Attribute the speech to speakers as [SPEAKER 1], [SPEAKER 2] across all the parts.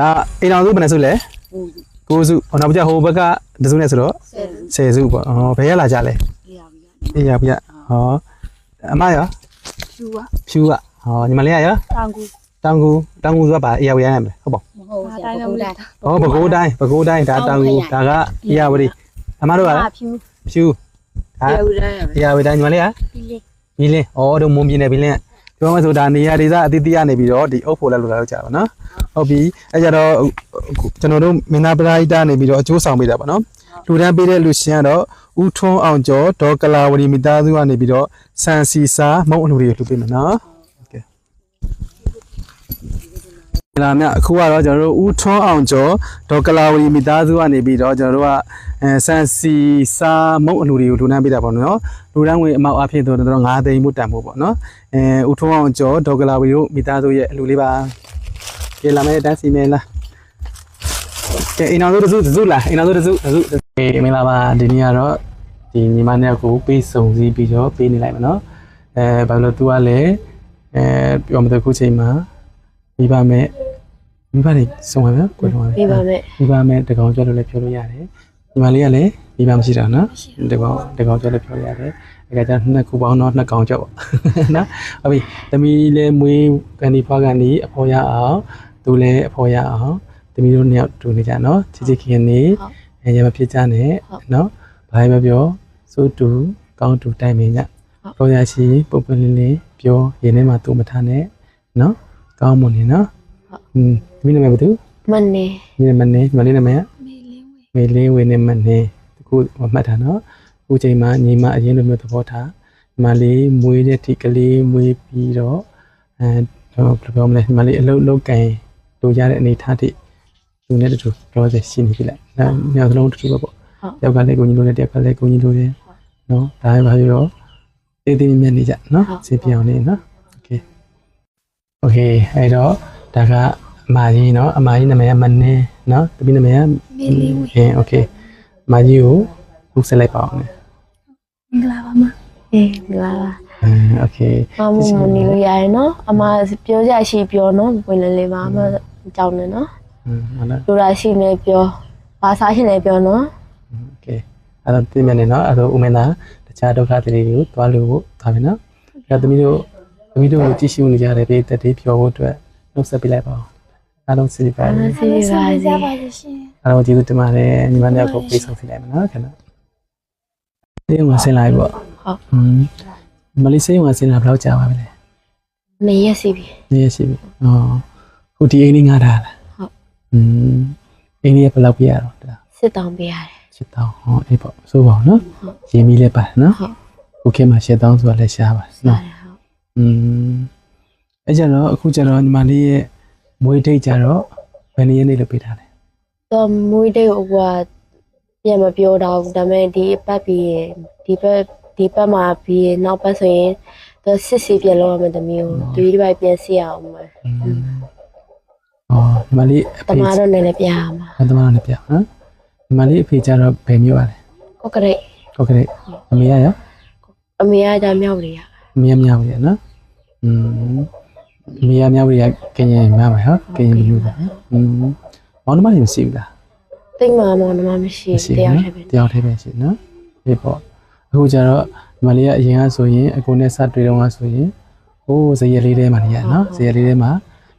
[SPEAKER 1] ဒါအိမ်တော်စုဘယ်နှစုလဲ9စုဟောနောက်ပြဟိုဘက်ကတစ်စုနဲ့ဆိုတော့10စုပေါ့ဟောဘယ်ရလာကြလဲအေးရပြဟောအမရော
[SPEAKER 2] ဖြူอ่ะ
[SPEAKER 1] ဖြူကဟောညီမလေးကရော
[SPEAKER 2] တောင်ကူ
[SPEAKER 1] တောင်ကူတောင်ကူဆိုတာဗာအေးရဝရရမယ်ဟုတ်ပါ
[SPEAKER 3] မဟုတ်ဆရာဘုရား
[SPEAKER 1] ဟောဘကိုးတိုင်းဘကိုးတိုင်းဒါတောင်ကူဒါကအေးရဝရီအမတို့ကလား
[SPEAKER 2] ဖြူ
[SPEAKER 1] ဖြူဒါ
[SPEAKER 2] ဖြူတယ်
[SPEAKER 1] အေးရဝရီတိုင်းညီမလေးက
[SPEAKER 3] ပြီးလေ
[SPEAKER 1] ဘီလင်းဩတို့မွန်ပြင်းနေဘီလင်း ပြောမှဆိုတာနေရာဒေသအသီးသီးကနေပြီးတော့ဒီအုပ်ဖို့လည်းလိုလာတော့ကြပါနော်ဟုတ်ပြီအဲကြတော့အခုကျွန်တော်တို့မင်းသားပရိဒါနေပြီးတော့အကျိုးဆောင်ပေးတာပါနော်လူတန်းပေးတဲ့လူရှင်ကတော့ဦးထွန်းအောင်ကျော်ဒေါ်ကလာဝရီမိသားစုကနေပြီးတော့ဆန်စီစာမုံအလူတွေကိုလှူပေးမယ်နော် လာမြအခုကတော့ကျွန်တော်တို့ဦးထွန်းအောင်ကျော်ဒေါ်ကလာဝရီမိသားစုကနေပြီးတော့ကျွန်တော်တို့ကအဲဆန်စီစာမုံအလူတွေကိုလှူဒန်းပေးတာပေါ့နော်လူတန်းငွေအမောက်အဖြစ်တော့တော့9သိန်းမှုတန်ဖို့ပေါ့နော်အဲဦးထုံးအောင်ကျော်ဒေါက်ကလာဝီတို့မိသားစုရဲ့အလူလေးပါကြလာမယ်တန်းစီမယ်လားကဲအိမ်အောင်တို့တစုတစုလားအိမ်အောင်တို့တစုတစုအေးမင်္ဂလာပါဒီနေ့ကတော့ဒီညီမနဲ့ကိုပေးစုံစည်းပြီးတော့ပေးနေလိုက်မယ်နော်အဲဘာလို့ तू ကလည်းအဲပြောမတဲ့ခုချိန်မှာမိဘမဲ့ မိဘတွေစုံရမယ်ကိုယ်တော်
[SPEAKER 3] ပြပါမယ်
[SPEAKER 1] မိဘမဲ့တကောင်ကျော်လို့လည်းပြောလို့ရတယ်ညီမလေးကလည်းမိဘမရှိတာနော်တကောင်တကောင်ကျော်လည်းပြောလို့ရတယ်အဲကကြနှစ်ခုပေါင်းတော့နှစ်ကောင်ကျော်ပေါ့နော်ဟုတ်ပြီသမီးလည်းမွေးကန်ဒီဖွားကန်ဒီအဖော်ရအောင်သူလည်းအဖော်ရအောင်သမီးတို့နှစ်ယောက်တူနေကြနော်ချစ်ချစ်ခင်နေအဲရမဖြစ်ကြနဲ့နော်ဘာပဲပြောစိုးတူကောင်းတူတိုင်ပင်ညပြောရရှိပုပ်ပလင်းလေးပြောရင်းထဲမှာသူ့မထားနဲ့နော်ကောင်းမွန်နေနော်อืม သမီးနာမည်ဘာသူ
[SPEAKER 3] မနေ
[SPEAKER 1] ဒီမနေ့မလေးနာမည်ကမေလေးဝေနေမနေ့တခုမှတ်တာနော်အခုချိန်မှာညီမအရင်လိုမျိုးသဘောထားညီမလေးမွေးတဲ့ထိကလေးမွေးပြီးတော့အဲတော့ဘယ်လိုပြောမလဲညီမလေးအလုတ်လုတ်ကန်လိုရတဲ့အနေထားထိသူနဲ့တူတော့ဆက်ရှိနေပြီလားဒါညောင်စလုံးတူတူပဲပေါ့ယောက်ကလည်းကိုကြီးလိုနဲ့တယောက်ကလည်းကိုကြီးလိုတယ်နော်ဒါပဲပါပြီးတော့တေးသေးမြတ်နေကြနော်စေပြောင်းနေနော်โอเคโอเคအဲ့တော့ဒါက အမကြီးเนาะအမကြီးနာမည်ကမနေเนาะတပည့်နာမည်က
[SPEAKER 2] မေလေးဝေ
[SPEAKER 1] ဟင်โอเคအမကြီးကိုခုဆက်လိုက်ပါအောင်လေ
[SPEAKER 2] မင်္ဂလာပါမ
[SPEAKER 3] အေးမလာပါ
[SPEAKER 1] အင်းโอเค
[SPEAKER 3] မမမနေလို့ရတယ်နော်အမပြောကြရှိပြောနော်ဝင်လေလေပါအမကြောင်းနေနော်
[SPEAKER 1] อืมဟုတ်လား
[SPEAKER 3] လူရာရှိနေပြောဘာစားရှင်နေပြောနော်
[SPEAKER 1] โอเคအဲ့တော့ပြင်မယ်နေเนาะအဲ့တော့ဦးမင်းသားတခြားဒုက္ခတွေတွေကိုတွားလို့သွားပြီเนาะအဲ့တော့သမီးတို့သမီးတို့ကိုကြည့်ရှုနေကြတဲ့ပြည်သက်တွေပြောဖို့အတွက်နှုတ်ဆက်ပေးလိုက်ပါအောင် အားလုံးစီပါ
[SPEAKER 3] အားလုံးစီပါစေ
[SPEAKER 2] ပါရှင်
[SPEAKER 1] အားလုံးကျေးဇူးတင်ပါတယ်ညီမတို့ကိုပေးဆောင်စီလိုက်မယ်เนาะခင်ဗျစေးုံကဆင်းလိုက်ပေါ့
[SPEAKER 3] ဟုတ်
[SPEAKER 1] อืมမလေးစေးုံကဆင်းလာဘယ်လောက်ကြာပါပြီလဲ
[SPEAKER 3] နေရစီပြီ
[SPEAKER 1] နေရရှိပြီ။အော်ခုဒီအိမ်လေးငါထားလား
[SPEAKER 3] ဟုတ်
[SPEAKER 1] ။อืมအိမ်လေးကဘယ်လောက်ပြရတော့ဒါ
[SPEAKER 3] စစ်တောင်းပေးရတယ်
[SPEAKER 1] စစ်တောင်းဟောအေးပေါ့စိုးပါအောင်နော်။ရင်းမီလည်းပါနော်
[SPEAKER 3] ဟုတ်
[SPEAKER 1] ။ခုခေတ်မှာရှစ်တောင်းဆိုတာလည်းရှားပါ
[SPEAKER 3] ဟု
[SPEAKER 1] နော်
[SPEAKER 3] တ်ဟုတ်
[SPEAKER 1] ။อืมအဲ့ကြတော့အခုကျတော့ညီမလေးရဲ့ မွေးဒိတ်ကြတော့ဘယ်နည်းနဲ့လုပ်ပေးထားလဲ
[SPEAKER 3] တော့မွေးဒိတ်ကိုကပြန်မပြောတော့ဘူးဒါပေမဲ့ဒီအပတ်ပြီးရင်ဒီဘက်ဒီဘက်မှာပြီးရင်နောက်ပတ်ဆိုရင်တော့စစ်စီပြန်လုပ်ရမယ်တမီးကိုဒီဒီပိုက်ပြန်စီရအောင်မယ်
[SPEAKER 1] အော်ညီမလေးအဖေတ
[SPEAKER 3] မားတော့လည်းပြရမှာ
[SPEAKER 1] တမားတော့လည်းပြဟမ်ညီမလေးအဖေကြတော့ဘယ်မျိုးပါလဲ
[SPEAKER 3] ကော့ကရိတ်
[SPEAKER 1] ကော့ကရိတ်အမေရရော
[SPEAKER 3] အမေရကြမြောက်လေးရ
[SPEAKER 1] အမေရမြောက်လေးရနော်อืม မေရမြောက်ပြီကကင်ရင်မှားပါဟောကင်ရင်လူပါ။อืมမောင်နှမတွေမရှိဘူးလား
[SPEAKER 3] တိတ်မမောင်နှမမရှိ
[SPEAKER 1] မရှိ
[SPEAKER 3] တယောက်
[SPEAKER 1] နော်
[SPEAKER 3] တည်းပဲ
[SPEAKER 1] တယောက်တည်းပဲရှိနော်ဒီပေါ့အခုကျတော့ဒီမလေးကအရင်ကဆိုရင်အကိုနဲ့စတွေ့တော့ကဆိုရင်ဟိုးဇရက်လေးထဲမှာနေရနော်ဇရက်လေးထဲမှာ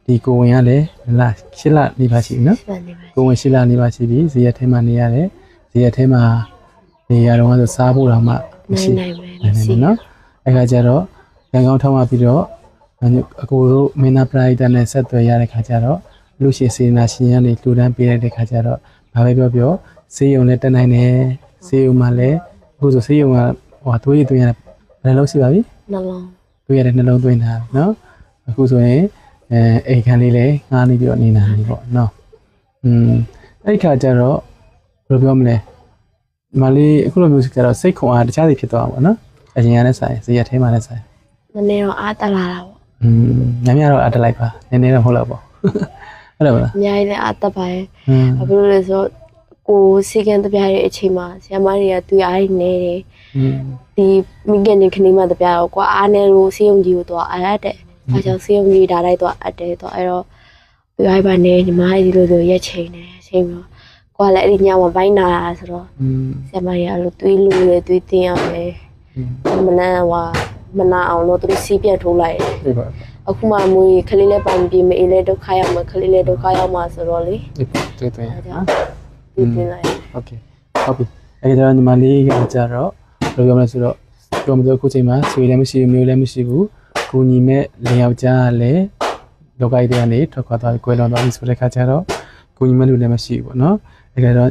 [SPEAKER 1] ဒီကိုဝင်ကလည်းလာရှစ်လနေပါရှိပြီနော်
[SPEAKER 3] စံနေပါ
[SPEAKER 1] ကိုဝင်ရှစ်လနေပါရှိပြီဇရက်ထဲမှာနေရတယ်ဇရက်ထဲမှာနေရတော့ဆိုစားဖို့တော့မှမရှိ
[SPEAKER 3] နိုင်နိုင်ပဲ
[SPEAKER 1] နိုင်
[SPEAKER 3] မရှိ
[SPEAKER 1] နိုင်နော်အဲ့ခါကျတော့ရန်ကောင်းထောင်းမှပြီးတော့ အကိုတို့မင်းသားပရိုက်တာနဲ့ဆက်သွယ်ရတဲ့ခါကျတော့လူရှိစေနာရှင်ရနေလှူဒန်းပေးရတဲ့ခါကျတော့ဘာပဲပြောပြောစေးရုံနဲ့တက်နိုင်တယ်စေးရုံမှာလည်းအခုဆိုစေးရုံကဟိုသွေးသွင်းရဘယ်လိုရှိပါပြီ
[SPEAKER 3] နှလုံး
[SPEAKER 1] သွေးရတဲ့နှလုံးသွင်းတာနော်အခုဆိုရင်အဲအိမ်ခန်းလေးလည်းငားနေပြီးတော့နေနိုင်ပြီပေါ့နော်อืมအဲ့ခါကျတော့ဘယ်လိုပြောမလဲဒီမလေးအခုလိုမျိုးကျတော့စိတ်ခွန်အားတခြားစီဖြစ်သွားမှာပေါ့နော်အရင်ကလည်းဆိုင်ဇရက်ထဲမှာလည်းဆိုင်
[SPEAKER 3] နည်းနည်းတော့အားတက်လာတာပေါ့
[SPEAKER 1] อืมညများတော့အတက်လိုက်ပါနည်းနည်းတော့မဟုတ်တော့ပေါ့ဟုတ်တယ်မလား
[SPEAKER 3] အများကြီးလည်းအတက်ပါ
[SPEAKER 1] တယ်
[SPEAKER 3] ဘာဖြစ်လို့လဲဆိုတော့ကိုစီကံတပြားရဲ့အချိန်မှာဆရာမတွေကတွေ့အားနေတယ်ဒီမိခင်နဲ့ခနေမှတပြားရောကွာအားနေလို့စီယုံကြီးကိုတော့အားရတဲ့အဲကြောင့်စီယုံကြီးဒါလိုက်တော့အတဲတော့အဲ့တော့တွေ့အားပါနေညီမအဲ့ဒီလိုလိုရက်ချိန်နေအချိန်မှာကွာလည်းအဲ့ဒီညမှာဘိုင်းနာဆိုတော့ဆရာမတွေကအဲ့လိုတွေးလို့လေတွေးတင်ရမယ်မနက်ဟွာ မနာအောင်လို့သူစီးပြတ်ထိုးလိုက်တယ်
[SPEAKER 1] ဒီပါ
[SPEAKER 3] အခုမှမွေးခလေးလေးပိုင်ပြေမအေးလေးဒုက္ခရောက်မှာခလေးလေးဒုက္ခရောက်မှာဆိုတော့လေ
[SPEAKER 1] ဒီပါတွေ့တွေ့
[SPEAKER 3] အဲဒါကြောင့်ဒီတင်လိုက်
[SPEAKER 1] โอเคဟုတ်ပြီအဲ့ဒါညီမလေးကကြတော့ဘယ်လိုပြောမလဲဆိုတော့ပြောမလို့အခုချိန်မှာဆွေလည်းမရှိဘူးမျိုးလည်းမရှိဘူးကိုညီမဲ့လင်ယောက်ျားကလည်းလောကကြီးတွေကနေထွက်ခွာသွားပြီးကွယ်လွန်သွားပြီဆိုတဲ့ခါကျတော့ကိုညီမဲ့လူလည်းမရှိဘူးပေါ့နော်အဲ့ဒါတော့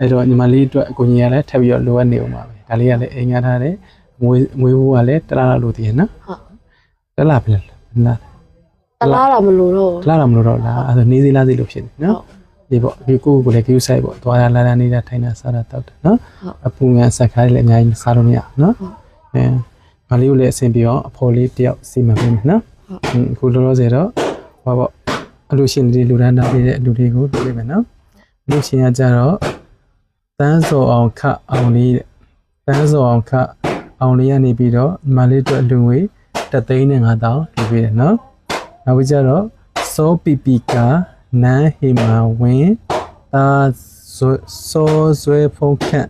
[SPEAKER 1] အဲ့တော့ညီမလေးအတွက်ကိုညီကလည်းထပ်ပြီးတော့လိုအပ်နေအောင်ပါပဲဒါလေးကလည်းအိမ်ငါထားတယ် ငွေငွေဘိုးကလည်းတလားလားလို့တည်ရနော်
[SPEAKER 3] ဟုတ်
[SPEAKER 1] တလားပြီလား
[SPEAKER 3] တလားတာမလို့တော့
[SPEAKER 1] တလားတော့မလို့တော့လားအဲ့ဒါနေသေးလားသေးလို့ဖြစ်နေနော်ဒီပေါ့ဒီကိုကိုလည်း queue site ပေါ့သွားရလာလာနေတာထိုင်တာစားတာတောက်တယ်နော်အပူငန်းဆက်ခိုင်းလည်းအများကြီးစားလို့မရဘူးနော်အဲမလေးကိုလည်းအဆင်ပြေအောင်အဖော်လေးတယောက်စီမံပေးမယ်နော်အခုလောလောဆယ်တော့ဟောပေါ့အလူရှင်တွေလူဒန်းတာပေးတဲ့အလူတွေကိုလုပ်ပေးမယ်နော်လူရှင်ကကြတော့တန်းစောအောင်ခအောင်လေးတဲ့တန်းစောအောင်ခ အောင်လေးကနေပြီးတော့မလေးအတွက်အလူငွေတသိန်းနဲ့5000လူပေးတယ်နော်နောက်ပြီးကြတော့စောပီပီကာနန်းဟေမာဝင်းသာဇွစောဇွဲဖုန်ခန့်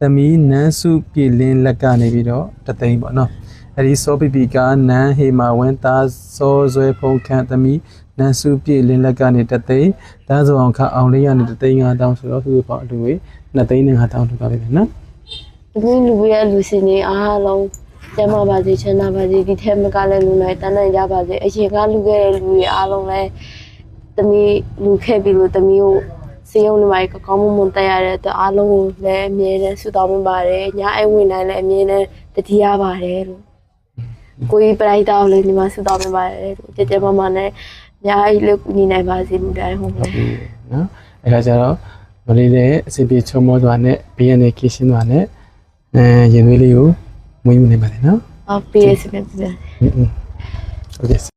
[SPEAKER 1] သမီးနန်းစုပြည်လင်းလက်ကနေပြီးတော့တသိန်းပေါ့နော်အဲ့ဒီစောပီပီကာနန်းဟေမာဝင်းသာစောဇွဲဖုန်ခန့်သမီးနန်းစုပြည်လင်းလက်ကနေတသိန်းတန်းစုအောင်ခအောင်လေးရနေတသိန်း5000ဆိုတော့သူ့ပေါ့အလူဝေး2သိန်းနဲ့5000ထုတ်ပါပြီနော်
[SPEAKER 3] ဒီလူရလူစင်နေအားလုံးကျမပါစေချမ်းသာပါစေဒီထဲမှာကလည်းလူနိုင်တန်းနိုင်ကြပါစေအရှင်ကလူခဲ့တဲ့လူတွေအားလုံးလည်းတမီးလူခဲ့ပြီလို့တမီးကိုစေယုံနေပါကကောင်းမွန်မွန်တက်ရတဲ့အတွက်အားလုံးကိုလည်းအမြဲတမ်းဆုတောင်းပေးပါတယ်ညာအိမ်ဝင်တိုင်းလည်းအမြဲတမ်းတတိယပါတယ်လို့ကိုကြီးပရိုက်တာကိုလည်းညီမဆုတောင်းပေးပါတယ်လို့ကြကြမမနဲ့အများကြီးလည်းကူညီနိုင်ပါစေလူတိုင်းဟုတ်
[SPEAKER 1] ဟုတ်
[SPEAKER 3] ကဲ့
[SPEAKER 1] ပြီနော်အဲခါကျတော့မလေးလည်းအစီအပြေချုံမောသွားနဲ့ဘေးရနေကင်းရှင်းသွားနဲ့ အဲရင်သွေးလေးကိုမွေးယူနိုင်ပါတယ်နော်
[SPEAKER 3] ဟုတ်ပြီစနေပြန်
[SPEAKER 1] ဟုတ်ကဲ့